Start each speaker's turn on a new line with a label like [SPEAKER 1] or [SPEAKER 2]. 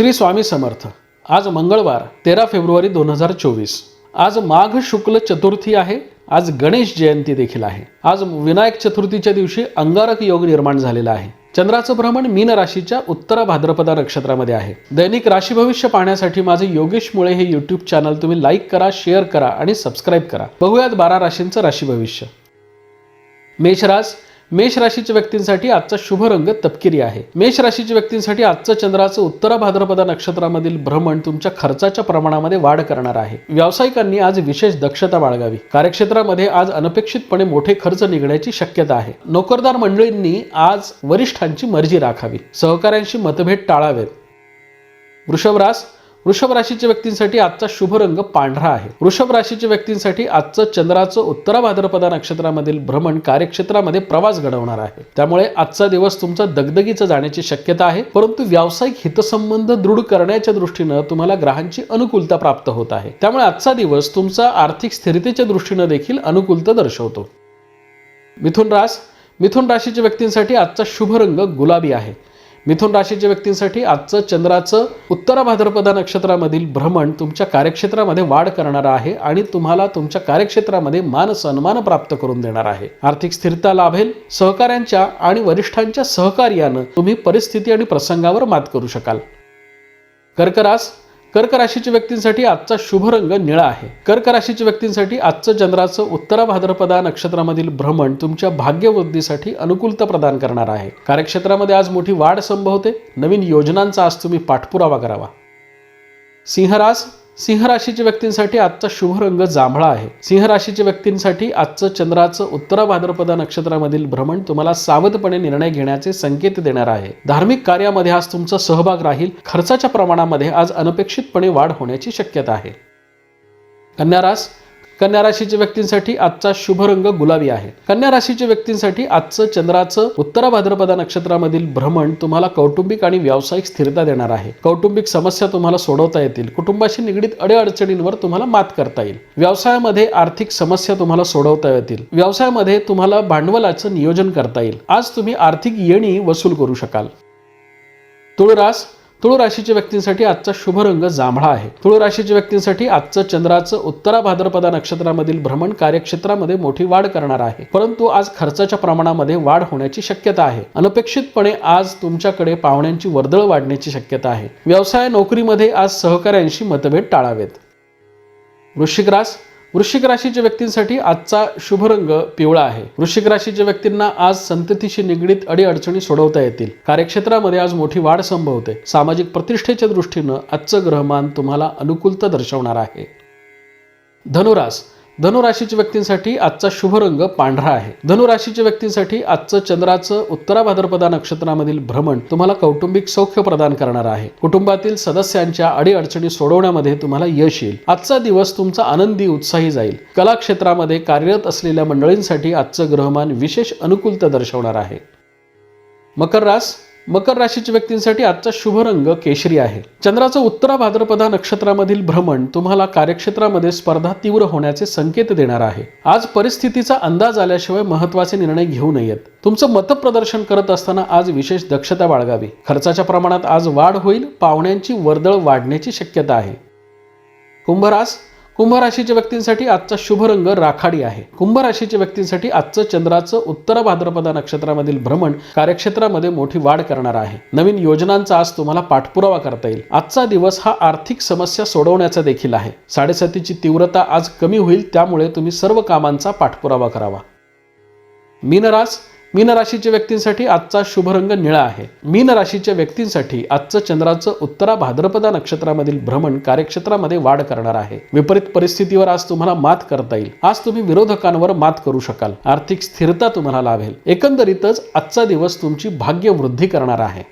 [SPEAKER 1] श्री स्वामी समर्थ. आज मंगळवार तेरा फेब्रुवारी दोन हजार चोवीस. आज माघ शुक्ल चतुर्थी आहे. आज गणेश जयंती देखील आहे. आज विनायक चतुर्थीच्या दिवशी अंगारक योग निर्माण झालेला आहे. चंद्राचं भ्रमण मीन राशीच्या उत्तरा भाद्रपदा नक्षत्रामध्ये आहे. दैनिक राशी भविष्य पाहण्यासाठी माझे योगेश मुळे हे युट्यूब चॅनल तुम्ही लाईक करा शेअर करा आणि सबस्क्राईब करा. बघूयात बारा राशींचं राशी भविष्य. मेषराज मेष राशीच्या व्यक्तींसाठी आजचा शुभ रंग तपकिरी आहे. मेष राशीच्या व्यक्तींसाठी आजचं चंद्राचं उत्तरा भाद्रपदा नक्षत्रामधील भ्रमण तुमच्या खर्चाच्या प्रमाणामध्ये वाढ करणार आहे. व्यावसायिकांनी आज विशेष दक्षता बाळगावी. कार्यक्षेत्रामध्ये आज अनपेक्षितपणे मोठे खर्च निघण्याची शक्यता आहे. नोकरदार मंडळींनी आज वरिष्ठांची मर्जी राखावी. सहकाऱ्यांशी मतभेद टाळावेत. वृषभ रास वृषभ राशीच्या व्यक्तींसाठी आजचा शुभ रंग पांढरा आहे. वृषभ राशीच्या व्यक्तींसाठी आजचं चंद्राचं उत्तरा भाद्रपदा नक्षत्रामधील भ्रमण कार्यक्षेत्रामध्ये प्रवास घडवणार आहे. त्यामुळे आजचा दिवस तुमचा दगदगीचं जाण्याची शक्यता आहे. परंतु व्यावसायिक हितसंबंध दृढ करण्याच्या दृष्टीनं तुम्हाला ग्रहांची अनुकूलता प्राप्त होत आहे. त्यामुळे आजचा दिवस तुमचा आर्थिक स्थिरतेच्या दृष्टीनं देखील अनुकूलता दर्शवतो. मिथुन रास मिथुन राशीच्या व्यक्तींसाठी आजचा शुभ रंग गुलाबी आहे. मिथुन राशीच्या व्यक्तींसाठी आजचं चंद्राचं उत्तरा भाद्रपदा नक्षत्रामधील भ्रमण तुमच्या कार्यक्षेत्रामध्ये वाढ करणार आहे आणि तुम्हाला तुमच्या कार्यक्षेत्रामध्ये मान सन्मान प्राप्त करून देणार आहे. आर्थिक स्थिरता लाभेल सहकाऱ्यांच्या आणि वरिष्ठांच्या सहकार्यानं तुम्ही परिस्थिती आणि प्रसंगावर मात करू शकाल. कर्करास कर्क राशीच्या व्यक्तींसाठी आजचा शुभ रंग निळा आहे. कर्क राशीच्या व्यक्तींसाठी आजचं चंद्राचं उत्तरा भाद्रपदा नक्षत्रामधील भ्रमण तुमच्या भाग्यवृद्धीसाठी अनुकूलता प्रदान करणार आहे. कार्यक्षेत्रामध्ये आज मोठी वाढ संभवते. नवीन योजनांचा आज तुम्ही पाठपुरावा करावा. सिंहरास सिंह राशीच्या व्यक्तींसाठी आजचा शुभ रंग जांभळा आहे. सिंह राशीच्या व्यक्तींसाठी आजचं चंद्राचं उत्तरा भाद्रपदा नक्षत्रामधील भ्रमण तुम्हाला सावधपणे निर्णय घेण्याचे संकेत देणार आहे. धार्मिक कार्यामध्ये आज तुमचा सहभाग राहील. खर्चाच्या प्रमाणामध्ये आज अनपेक्षितपणे वाढ होण्याची शक्यता आहे. कन्यारास कन्या राशीच्या व्यक्तींसाठी आजचा शुभ रंग गुलाबी आहे. कन्या राशीच्या व्यक्तींसाठी आजचं चंद्राचं उत्तरा भाद्रपदा नक्षत्रामधील भ्रमण तुम्हाला कौटुंबिक आणि व्यावसायिक स्थिरता देणार आहे. कौटुंबिक समस्या तुम्हाला सोडवता येतील. कुटुंबाशी निगडीत अडीअडचणींवर तुम्हाला मात करता येईल. व्यवसायामध्ये आर्थिक समस्या तुम्हाला सोडवता येतील. व्यवसायामध्ये तुम्हाला भांडवलाचं नियोजन करता येईल. आज तुम्ही आर्थिक येणी वसूल करू शकाल. तुळरास तुळ राशीच्या व्यक्तींसाठी आजचा शुभ रंग जांभळा आहे. तुळ राशीच्या व्यक्तींसाठी आजचं चंद्राचं उत्तरा भाद्रपदा नक्षत्रामधील भ्रमण कार्यक्षेत्रामध्ये मोठी वाढ करणार आहे. परंतु आज खर्चाच्या प्रमाणामध्ये वाढ होण्याची शक्यता आहे. अनपेक्षितपणे आज तुमच्याकडे पाहुण्यांची वर्दळ वाढण्याची शक्यता आहे. व्यवसाय नोकरीमध्ये आज सहकाऱ्यांशी मतभेद टाळावेत. वृश्चिक रास वृश्चिक राशीच्या व्यक्तींसाठी आजचा शुभ रंग पिवळा आहे. वृश्चिक राशीच्या व्यक्तींना आज संततीशी निगडीत अडीअडचणी सोडवता येतील. कार्यक्षेत्रामध्ये आज मोठी वाढ संभवते. सामाजिक प्रतिष्ठेच्या दृष्टीनं आजचं ग्रहमान तुम्हाला अनुकूलता दर्शवणार आहे. धनुरास धनुराशीच्या व्यक्तींसाठी आजचा शुभ रंग पांढरा आहे. धनुराशीच्या व्यक्तींसाठी आजचं चंद्राचं उत्तरा भाद्रपदा नक्षत्रामधील भ्रमण तुम्हाला कौटुंबिक सौख्य प्रदान करणार आहे. कुटुंबातील सदस्यांच्या अडीअडचणी सोडवण्यामध्ये तुम्हाला यश येईल. आजचा दिवस तुमचा आनंदी उत्साही जाईल. कला क्षेत्रामध्ये कार्यरत असलेल्या मंडळींसाठी आजचं ग्रहमान विशेष अनुकूलता दर्शवणार आहे. मकर रास मकर राशीच्या व्यक्तींसाठी आजचा शुभ रंग केशरी आहे. चंद्राचं उत्तरा भाद्रपदा नक्षत्रामधील भ्रमण तुम्हाला कार्यक्षेत्रामध्ये स्पर्धा तीव्र होण्याचे संकेत देणार आहे. आज परिस्थितीचा अंदाज आल्याशिवाय महत्त्वाचे निर्णय घेऊ नयेत. तुमचं मतप्रदर्शन करत असताना आज विशेष दक्षता बाळगावी. खर्चाच्या प्रमाणात आज वाढ होईल पाहुण्यांची वर्दळ वाढण्याची शक्यता आहे. कुंभरास कुंभ राशीच्या व्यक्तींसाठी आजचा शुभ रंग राखाडी आहे. कुंभ राशीच्या व्यक्तींसाठी आजचं चंद्राचं उत्तर भाद्रपदा नक्षत्रामधील भ्रमण कार्यक्षेत्रामध्ये मोठी वाढ करणार आहे. नवीन योजनांचा आज तुम्हाला पाठपुरावा करता येईल. आजचा दिवस हा आर्थिक समस्या सोडवण्याचा देखील आहे. साडेसातीची तीव्रता आज कमी होईल त्यामुळे तुम्ही सर्व कामांचा पाठपुरावा करावा. मीनराज मीन राशीच्या व्यक्तींसाठी आजचा शुभ रंग निळा आहे. मीन राशीच्या व्यक्तींसाठी आजचं चंद्राचं उत्तरा भाद्रपदा नक्षत्रामधील भ्रमण कार्यक्षेत्रामध्ये वाढ करणार आहे. विपरीत परिस्थितीवर आज तुम्हाला मात करता येईल. आज तुम्ही विरोधकांवर मात करू शकाल. आर्थिक स्थिरता तुम्हाला लाभेल. एकंदरीतच आजचा दिवस तुमची भाग्य वृद्धी करणार आहे.